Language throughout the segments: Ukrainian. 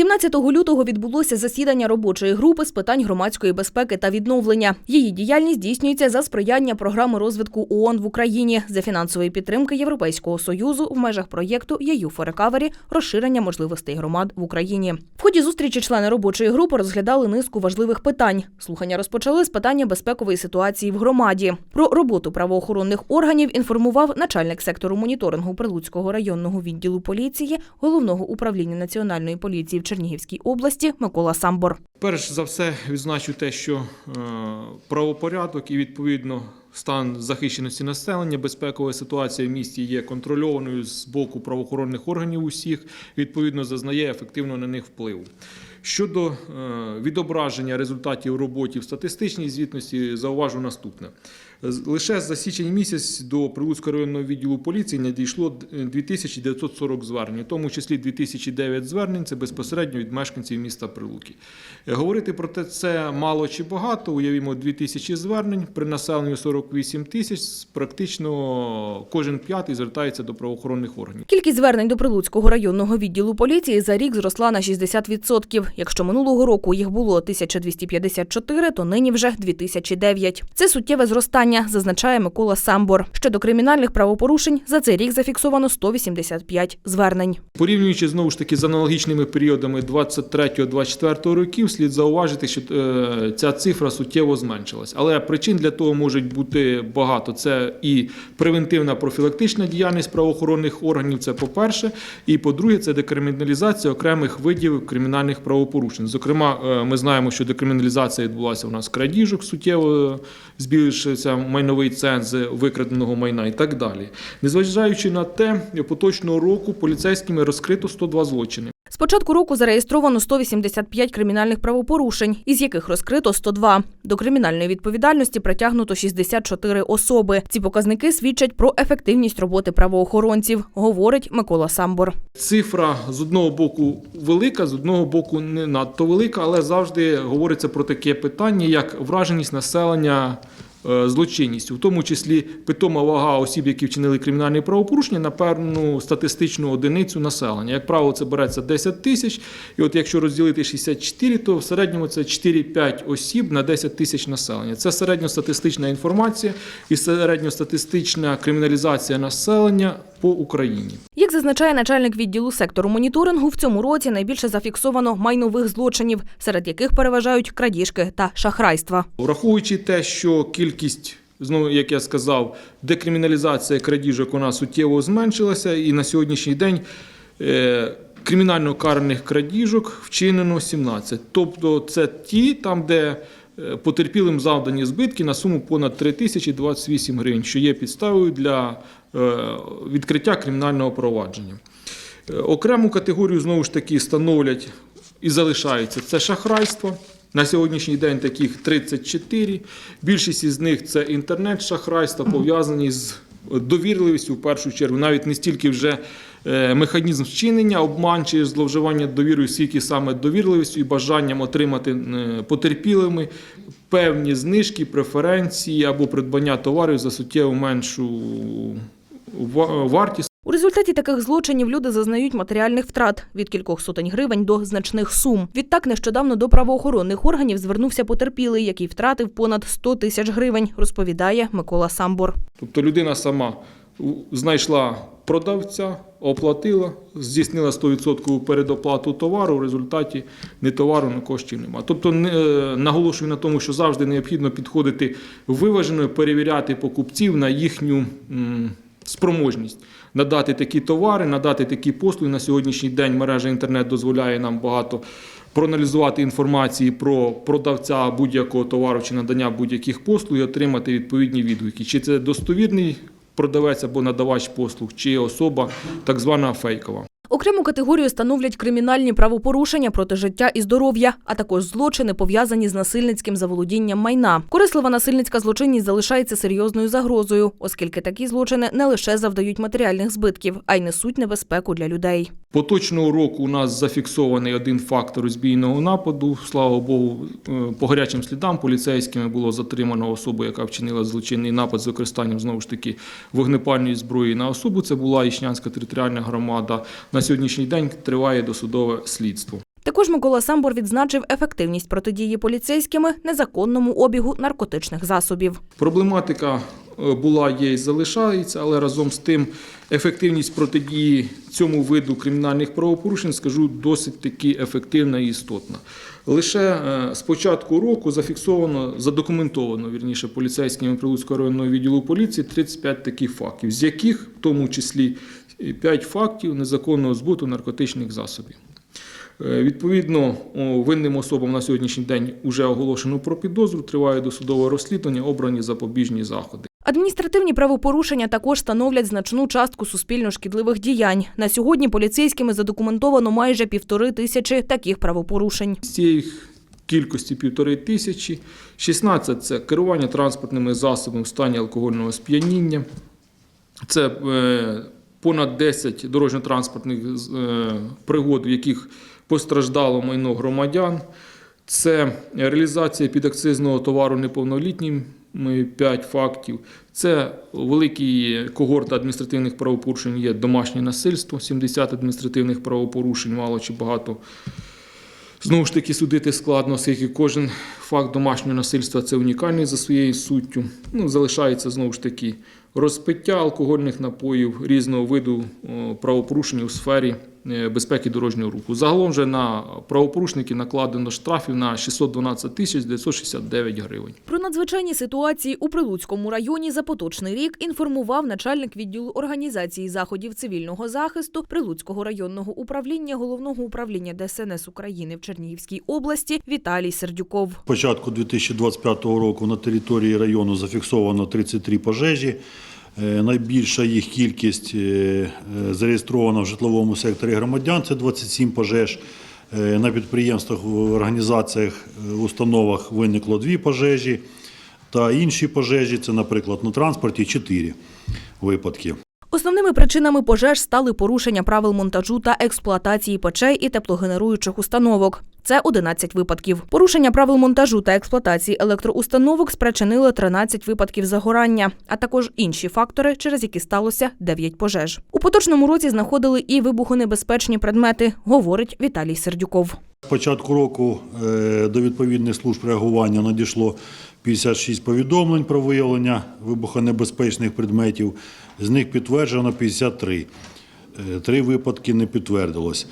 17 лютого відбулося засідання робочої групи з питань громадської безпеки та відновлення. Її діяльність здійснюється за сприяння програми розвитку ООН в Україні за фінансової підтримки Європейського союзу в межах проєкту «EU for Recovery» – розширення можливостей громад в Україні. В ході зустрічі члени робочої групи розглядали низку важливих питань. Слухання розпочали з питання безпекової ситуації в громаді. Про роботу правоохоронних органів інформував начальник сектору моніторингу Прилуцького районного відділу поліції головного управління національної поліції в Чернігівській області Микола Самбор. Перш за все відзначу те, що е, правопорядок і відповідно стан захищеності населення, безпекова ситуація в місті є контрольованою з боку правоохоронних органів усіх, відповідно зазнає ефективно на них впливу. Щодо е, відображення результатів роботи в статистичній звітності, зауважу наступне. Лише за січень місяць до Прилуцького районного відділу поліції надійшло 2940 звернень, у тому числі 2009 звернень це безпосередньо від мешканців міста Прилуки. Е, Говорити про те, це мало чи багато, уявімо, 2000 звернень при населенні 48 тисяч, практично кожен п'ятий звертається до правоохоронних органів. Кількість звернень до Прилуцького районного відділу поліції за рік зросла на 60%. Якщо минулого року їх було 1254, то нині вже 2009. Це суттєве зростання, зазначає Микола Самбор. Щодо кримінальних правопорушень, за цей рік зафіксовано 185 звернень. Порівнюючи знову ж таки з аналогічними періодами 23-24 років, слід зауважити, що е, ця цифра суттєво зменшилась. Але причин для того можуть бути багато. Це і превентивна профілактична діяльність правоохоронних органів. Це по-перше, і по-друге, це декриміналізація окремих видів кримінальних правопорушень. Зокрема, е, ми знаємо, що декриміналізація відбулася у нас крадіжок, суттєво збільшився майновий ценз викраденого майна і так далі. Незважаючи на те, поточного року поліцейськими розкрито 102 злочини. З початку року зареєстровано 185 кримінальних правопорушень, із яких розкрито 102. До кримінальної відповідальності притягнуто 64 особи. Ці показники свідчать про ефективність роботи правоохоронців, говорить Микола Самбор. Цифра з одного боку велика, з одного боку не надто велика, але завжди говориться про таке питання, як враженість населення злочинністю, в тому числі питома вага осіб, які вчинили кримінальні правопорушення, на певну статистичну одиницю населення. Як правило, це береться 10 тисяч, і от якщо розділити 64, то в середньому це 4-5 осіб на 10 тисяч населення. Це середньостатистична інформація і середньостатистична криміналізація населення по Україні. Зазначає начальник відділу сектору моніторингу, в цьому році найбільше зафіксовано майнових злочинів, серед яких переважають крадіжки та шахрайства. Враховуючи те, що кількість, знову як я сказав, декриміналізація крадіжок у нас суттєво зменшилася, і на сьогоднішній день е, кримінально караних крадіжок вчинено 17. Тобто це ті, там, де потерпілим завдані збитки на суму понад 3028 гривень, що є підставою для е, відкриття кримінального провадження. Е, Окрему категорію знову ж таки становлять і залишаються це шахрайство. На сьогоднішній день таких 34. Більшість із них це інтернет-шахрайства, пов'язані з довірливістю в першу чергу, навіть не стільки вже механізм вчинення, обман чи зловживання довірою, скільки саме довірливістю і бажанням отримати е, потерпілими певні знижки, преференції або придбання товарів за суттєво меншу вартість. У результаті таких злочинів люди зазнають матеріальних втрат від кількох сотень гривень до значних сум. Відтак нещодавно до правоохоронних органів звернувся потерпілий, який втратив понад 100 тисяч гривень, розповідає Микола Самбор. Тобто людина сама знайшла продавця, оплатила, здійснила 100% передоплату товару, в результаті ні товару, ні коштів немає. Тобто не- е, наголошую на тому, що завжди необхідно підходити виважено, перевіряти покупців на їхню спроможність. Надати такі товари, надати такі послуги. На сьогоднішній день мережа інтернет дозволяє нам багато проаналізувати інформації про продавця будь-якого товару чи надання будь-яких послуг і отримати відповідні відгуки. Чи це достовірний продавець або надавач послуг, чи особа так звана фейкова. Окрему категорію становлять кримінальні правопорушення проти життя і здоров'я, а також злочини, пов'язані з насильницьким заволодінням майна. Корислива насильницька злочинність залишається серйозною загрозою, оскільки такі злочини не лише завдають матеріальних збитків, а й несуть небезпеку для людей. Поточного року у нас зафіксований один факт розбійного нападу. Слава Богу, е, по гарячим слідам поліцейськими було затримано особу, яка вчинила злочинний напад з використанням знову ж таки вогнепальної зброї на особу. Це була Іщнянська територіальна громада. На сьогоднішній день триває досудове слідство. Також Микола Самбор відзначив ефективність протидії поліцейськими незаконному обігу наркотичних засобів. Проблематика е, була, є і залишається, але разом з тим ефективність протидії цьому виду кримінальних правопорушень, скажу, досить таки ефективна і істотна. Лише е, з початку року зафіксовано, задокументовано, вірніше, поліцейськими Прилуцького районного відділу поліції 35 таких фактів, з яких в тому числі 5 фактів незаконного збуту наркотичних засобів. Е, Відповідно, винним особам на сьогоднішній день вже оголошено про підозру, триває досудове розслідування, обрані запобіжні заходи. Адміністративні правопорушення також становлять значну частку суспільно шкідливих діянь. На сьогодні поліцейськими задокументовано майже півтори тисячі таких правопорушень. З цієї кількості півтори тисячі, 16 – це керування транспортними засобами в стані алкогольного сп'яніння, це е, понад 10 дорожньо-транспортних е, пригод, в яких постраждало майно громадян, це реалізація підакцизного товару неповнолітнім 5 фактів. Це великий когорт адміністративних правопорушень є домашнє насильство, 70 адміністративних правопорушень, мало чи багато. Знову ж таки, судити складно, оскільки кожен факт домашнього насильства це унікальний за своєю суттю. Ну, залишається знову ж таки розпиття алкогольних напоїв різного виду о, правопорушень у сфері е, безпеки дорожнього руху. Загалом же на правопорушників накладено штрафів на 612 тисяч 969 гривень. Про надзвичайні ситуації у Прилуцькому районі за поточний рік інформував начальник відділу організації заходів цивільного захисту Прилуцького районного управління головного управління ДСНС України в Чернігівській області Віталій Сердюков. Початку 2025 року на території району зафіксовано 33 пожежі. Е, Найбільша їх кількість е, е, зареєстрована в житловому секторі громадян це 27 пожеж. На підприємствах, в організаціях, установах виникло дві пожежі. Та інші пожежі це, наприклад, на транспорті 4 випадки. Основними причинами пожеж стали порушення правил монтажу та експлуатації печей і теплогенеруючих установок. Це 11 випадків. Порушення правил монтажу та експлуатації електроустановок спричинили 13 випадків загорання, а також інші фактори, через які сталося 9 пожеж. У поточному році знаходили і вибухонебезпечні предмети, говорить Віталій Сердюков. З початку року е, до відповідних служб реагування надійшло 56 повідомлень про виявлення вибухонебезпечних предметів. З них підтверджено 53. Е, Три випадки не підтвердилось.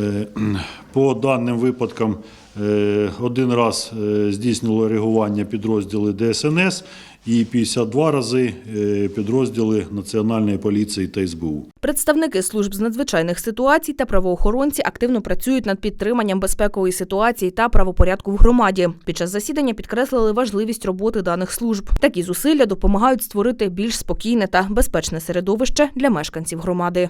Е, По даним випадкам е, один раз здійснило реагування підрозділи ДСНС і 52 рази е, підрозділи Національної поліції та СБУ. Представники служб з надзвичайних ситуацій та правоохоронці активно працюють над підтриманням безпекової ситуації та правопорядку в громаді. Під час засідання підкреслили важливість роботи даних служб. Такі зусилля допомагають створити більш спокійне та безпечне середовище для мешканців громади.